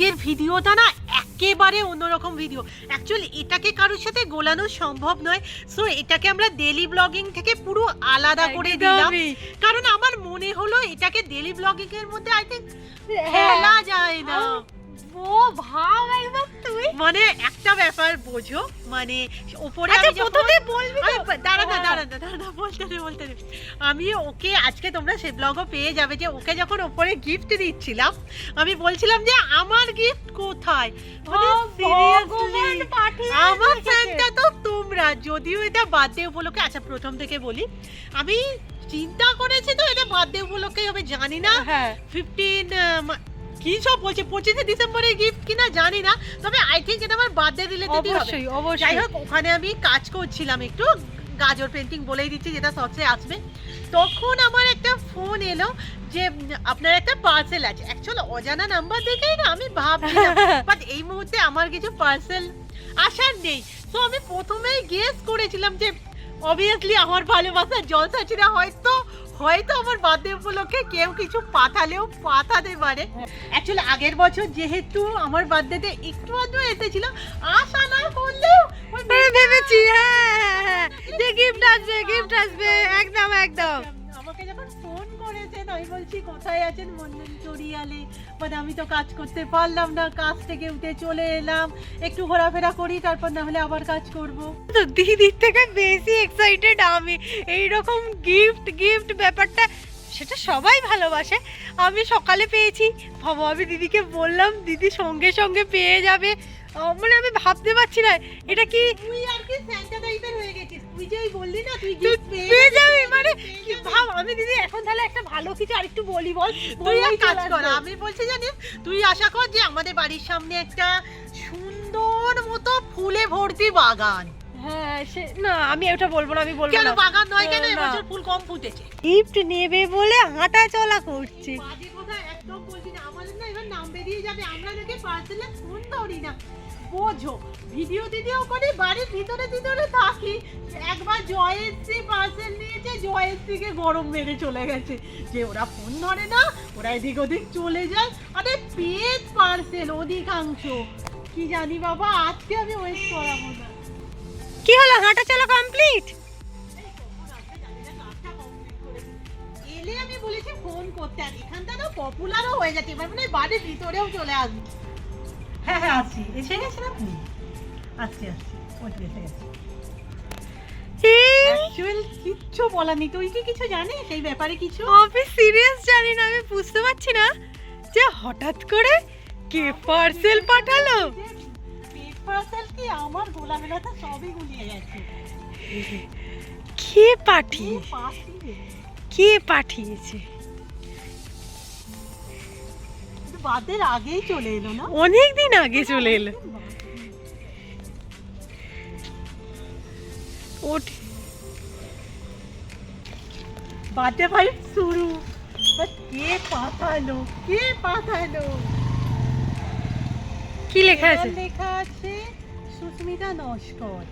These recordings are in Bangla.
আজকের ভিডিওটা না একেবারে অন্যরকম ভিডিও অ্যাকচুয়ালি এটাকে কারোর সাথে গোলানো সম্ভব নয়। সো এটাকে আমরা ডেলি ব্লগিং থেকে পুরো আলাদা করে দিলাম। কারণ আমার মনে হলো এটাকে ডেলি ব্লগিং এর মধ্যে আই থিঙ্ক হ্যাঁ। ফেলা যায় না। ও ভাব একবার তুই মানে একটা ব্যাপার বোঝো মানে ওপরে আচ্ছা আমি প্রথমে বলবি বা- দাঁড়া না হ্যাঁ। দাঁড়া না দাঁড়া বলতে দে বলতে দে। আমি ওকে আজকে তোমরা সে ব্লগও পেয়ে যাবে যে ওকে যখন ওপরে গিফট দিচ্ছিলাম আমি বলছিলাম যে আমার গিফট কোথায়? মানে আমার। ফ্যানটা তো তোমরা যদিও এটা বার্থডে উপলক্ষে আচ্ছা প্রথম থেকে বলি আমি চিন্তা করেছি তো এটা বার্থডে উপলক্ষে হবে জানি না। হ্যাঁ। ফিফটিন কি সব বলছে? পঁচিশে ডিসেম্বরে গিফট কিনা জানি না তবে আই থিঙ্ক এটা আমার বার্থডে রিলেটেডই হবে। অবশ্যই যাই অবশ্যই হোক ওখানে আমি কাজ করছিলাম একটু গাজর পেন্টিং বলেই দিচ্ছি যেটা সবচেয়ে আসবে। তখন আমার একটা ফোন এলো যে আপনার একটা পার্সেল আছে। অ্যাকচুয়ালি অজানা নাম্বার দেখেই না আমি ভাবছিলাম বাট এই মুহূর্তে আমার কিছু পার্সেল আসার নেই। তো আমি প্রথমেই গেস করেছিলাম যে অবভিয়াসলি আমার ভালোবাসার জলসাচিরা হয়তো হয়তো আমার বার্থডে উপলক্ষে কেউ কিছু পাঠালেও পাঠাতে পারে। অ্যাকচুয়ালি আগের বছর যেহেতু আমার বার্থডেতে একটু আধটু এসেছিল আশা না করলেও আরে ভেবেছি হ্যাঁ হ্যাঁ, হ্যাঁ। গিফট আসবে গিফট আসবে একদম একদম। ফোন আমি বলছি, কোথায় আছেন, মন্দির চড়িয়ালে। মানে আমি তো কাজ করতে পারলাম না, কাজ থেকে উঠে চলে এলাম। একটু ঘোরাফেরা করি, তারপর না হলে আবার কাজ করব। তো দিদির থেকে বেশি এক্সাইটেড আমি। এই রকম গিফট গিফট ব্যাপারটা, সেটা সবাই ভালোবাসে। আমি সকালে পেয়েছি, ভাবো আমি দিদিকে বললাম, দিদি সঙ্গে সঙ্গে পেয়ে যাবে। মানে আমি ভাবতে পারছি না এটা কি তুই আর কি স্যান্টা টাইপের হয়ে গেছিস? তুই যেই বললি না তুই পেয়ে যাবি মানে কি ভাব আমি দিদি এখন তাহলে একটা ভালো কিছু আরেকটু বলি বল। তুই এক কাজ কর আমি বলছি জানিস তুই আশা কর যে আমাদের বাড়ির সামনে একটা সুন্দর মতো ফুলে ভর্তি বাগান। হ্যাঁ সে না আমি ওটা বলব না আমি বলব কেন বাগান নয় কেন। এবছর ফুল কম ফুটেছে। গিফট নেবে বলে হাঁটা চলা করছে বাজে কথা একদম বলছি না বেরিয়ে যাবে, আমরা নাকি পার্সেলে ফোন ধরি না। বোঝো, ভিডিও টিডিও করি, বাড়ির ভিতরে ভিতরে থাকি। একবার জয়শ্রী পার্সেল নিয়েছে জয়শ্রীকে গরম মেরে চলে গেছে। যে ওরা ফোন ধরে না, ওরা এদিক ওদিক চলে যায়। আরে পেজ পার্সেল অধিকাংশ। কি জানি বাবা, আজকে আমি ওয়েট করাবো না। কি হলো, হাঁটা চলা কমপ্লিট ফোন করতে আর এখানটা না পপুলারও হয়ে যাচ্ছে এবার মানে বাড়ির ভিতরেও চলে আসবে। হ্যাঁ হ্যাঁ আসছি এসে গেছেন আপনি? আসছি আসছি ওই তো এসে গেছে। অ্যাকচুয়াল কিচ্ছু বলার নেই। তুই কি কিছু জানিস? এই ব্যাপারে কিছু? আমি সিরিয়াস জানি না আমি বুঝতে পারছি না যে হঠাৎ করে কে পার্সেল পাঠালো? পার্সেল কি? আমার গোলা মেলাতে সবই গুলিয়ে গেছে। কে পাঠিয়ে কে পাঠিয়েছে? বাদের আগেই চলে এলো না? অনেক দিন আগে চলে এলো। ওঠ। বার্থডে ভাই শুরু। কে পাঠালো? কে পাঠালো? কি লেখা আছে? লেখা আছে সুস্মিতা নস্কর।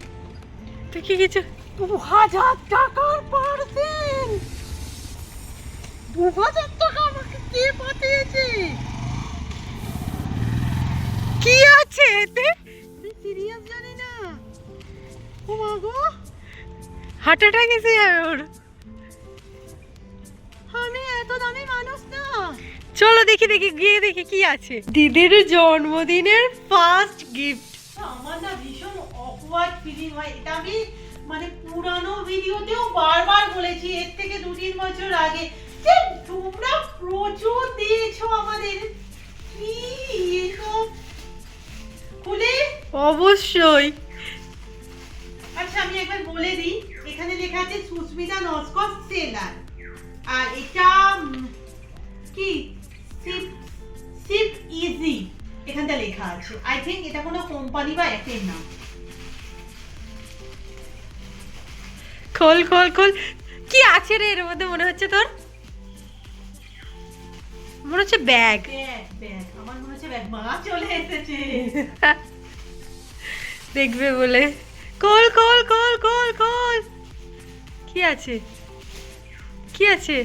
তুই কি কিছু? দু হাজার টাকার পার্সেল দু হাজার টাকা আমাকে কে পাঠিয়েছে? আছে এতে? সিরিয়াস জানি না। ও মা গো। হার্ট অ্যাটাক এসে যাবে ওর। আমি এত দামি মানুষ না। চলো দেখি দেখি গিয়ে দেখি কি আছে। দিদির জন্মদিনের ফার্স্ট গিফট আমার না ভীষণ অকওয়ার্ড ফিলিং হয়। এটা আমি মানে পুরানো ভিডিওতেও বারবার বলেছি এর থেকে দু তিন বছর আগে। যে তোমরা প্রচুর দিয়েছ আমাদের। কি এসব? খুলে অবশ্যই। আচ্ছা আমি একবার বলে দিই। এখানে লেখা আছে সুস্মিতা নস্কর সেলার। আর এটা কি? সিপ সিপ ইজি এখানটা লেখা আছে। আই থিঙ্ক এটা কোনো কোম্পানি বা অ্যাপের নাম খোল খোল খোল। কি আছে রে? এর মধ্যে মনে হচ্ছে তোর? মনে হচ্ছে ব্যাগ দেখবে বলে call call call call call কি আছে? কি আছে?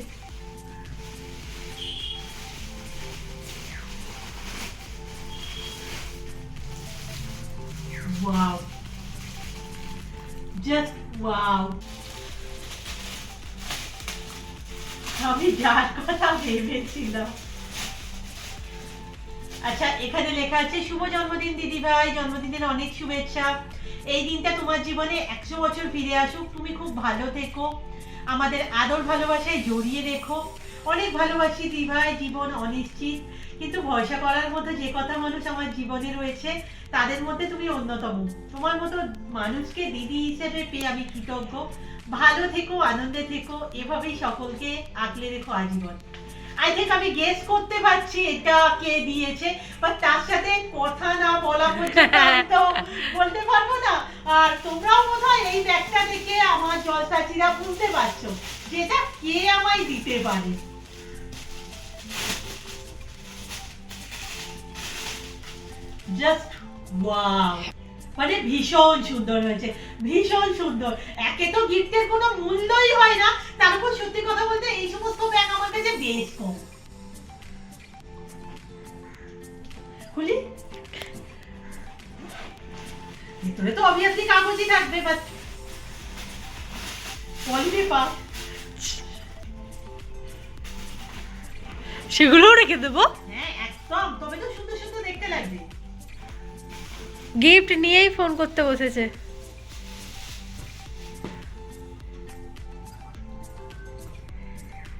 Wow. আমি যার কথা ভেবেছিলাম। আচ্ছা এখানে লেখা আছে, শুভ জন্মদিন দিদি ভাই, জন্মদিনের অনেক শুভেচ্ছা। এই দিনটা তোমার জীবনে একশো বছর ফিরে আসুক। তুমি খুব ভালো থেকো। আমাদের আদর ভালোবাসায় জড়িয়ে রেখো। অনেক ভালোবাসি দিদি ভাই, জীবন অনিশ্চিত। কিন্তু ভরসা করার মতো যে কথা মানুষ আমার জীবনে রয়েছে, তাদের মধ্যে তুমি অন্যতম। তোমার মতো মানুষকে দিদি হিসেবে পেয়ে আমি কৃতজ্ঞ। ভালো থেকো, আনন্দে থেকো। এভাবেই সকলকে আগলে রেখো আজীবন। আই থিঙ্ক আমি গেস করতে পারছি এটা কে দিয়েছে বাট তার সাথে কথা না বলা পর্যন্ত তো বলতে পারব না। আর তোমরাও বোধহয় এই ব্যাগটা দেখে আমার জলসাচিরা বুঝতে পারছ যে এটা কে আমায় দিতে পারে। জাস্ট ওয়াও মানে ভীষণ সুন্দর হয়েছে ভীষণ সুন্দর। একে তো গিফটের কোনো মূল্যই হয় না তার উপর সত্যি কথা বলতে এই সমস্ত ব্যাগ আমার কাছে বেশ কম। খুলি। ভিতরে তো অবভিয়াসলি কাগজই থাকবে বাট পলি পেপার সেগুলোও রেখে দেবো? হ্যাঁ একদম। তবে তো সুন্দর সুন্দর দেখতে লাগবে। গিফট নিয়েই ফোন করতে বসেছে।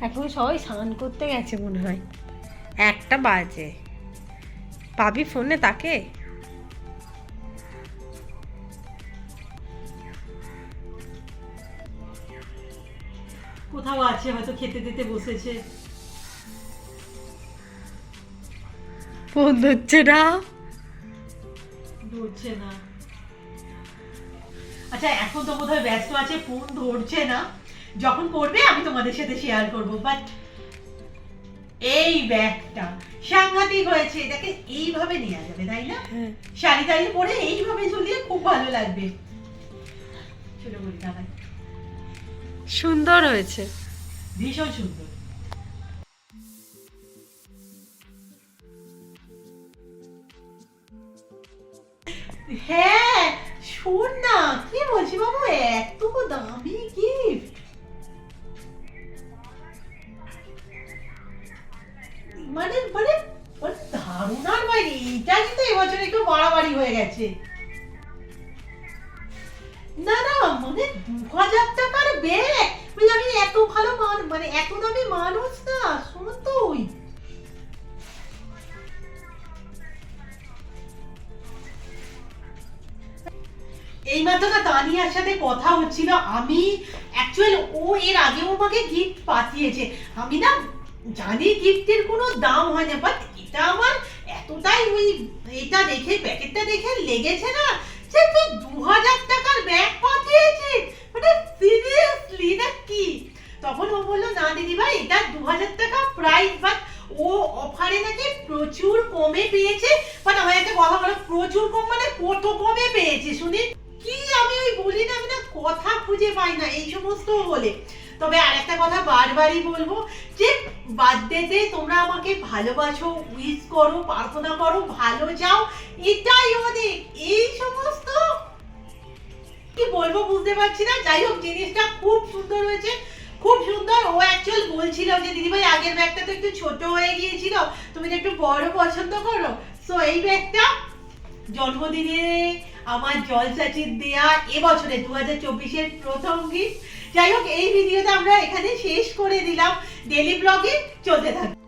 এখন সবাই স্নান করতে গেছে মনে হয়। একটা বাজে। পাবি ফোনে তাকে? কোথাও আছে হয়তো খেতে দিতে বসেছে। ফোন ধরছে না। ধরছে না। আচ্ছা এখন তো বোধহয় ব্যস্ত আছে ফোন ধরছে না। যখন করবে আমি তোমাদের সাথে শেয়ার করব। বাট এই ব্যাগটা সাংঘাতিক হয়েছে এটাকে এইভাবে নেওয়া যাবে তাই না? হ্যাঁ। শাড়ি টাড়ি পরে এইভাবে ঝুলিয়ে খুব ভালো লাগবে। সুন্দর হয়েছে। ভীষণ সুন্দর। হ্যাঁ শোন না, কি বলছি বাবু? এত দামি গিফট মানে মানে মানে ধারণার বাইরে, এইটা কিন্তু এবছর একটু বাড়াবাড়ি হয়ে গেছে। না না মানে দু হাজার টাকার ব্যাগ মানে আমি এত ভালো মান মানে এত দামি মানুষ না, শোন তুই এই মাত্র না তানিয়ার সাথে কথা হচ্ছিল। আমি অ্যাকচুয়ালি ও এর আগেও আমাকে গিফট পাঠিয়েছে। আমি না জানি গিফটের কোনো দাম হয় না বাট এটা আমার এতটাই ওই এটা দেখে, প্যাকেটটা দেখে লেগেছে না যে তুই দু হাজার টাকার ব্যাগ পাঠিয়েছে। মানে সিরিয়াসলি না কি? তখন ও বলল, না দিদি ভাই, এটা দু হাজার টাকা প্রাইস বাট ও অফারে নাকি প্রচুর কমে পেয়েছে। বাট আমার একটা কথা বলো, প্রচুর কম মানে কত কমে পেয়েছে শুনি? ওই বলি না আমি না কথা খুঁজে পাই না, এই সমস্ত বলে। তবে আর একটা কথা বারবারই বলব যে বার্থডেতে তোমরা আমাকে ভালোবাসো, উইশ করো, প্রার্থনা করো, ভালো যাও এটাই অনেক। এই সমস্ত কি বলব বুঝতে পারছি না। যাই হোক, জিনিসটা খুব সুন্দর হয়েছে। খুব সুন্দর। ও অ্যাকচুয়াল বলছিল যে, দিদিভাই, আগের ব্যাগটা তো একটু ছোট হয়ে গিয়েছিল, তুমি তো একটু বড় পছন্দ করো। সো এই ব্যাগটা জন্মদিনে আমার জলসাচির দেয়া এবছরে দু হাজার চব্বিশের প্রথম গিফট। যাই হোক, এই ভিডিওটা আমরা এখানে শেষ করে দিলাম। ডেলি ব্লগে চলতে থাকবে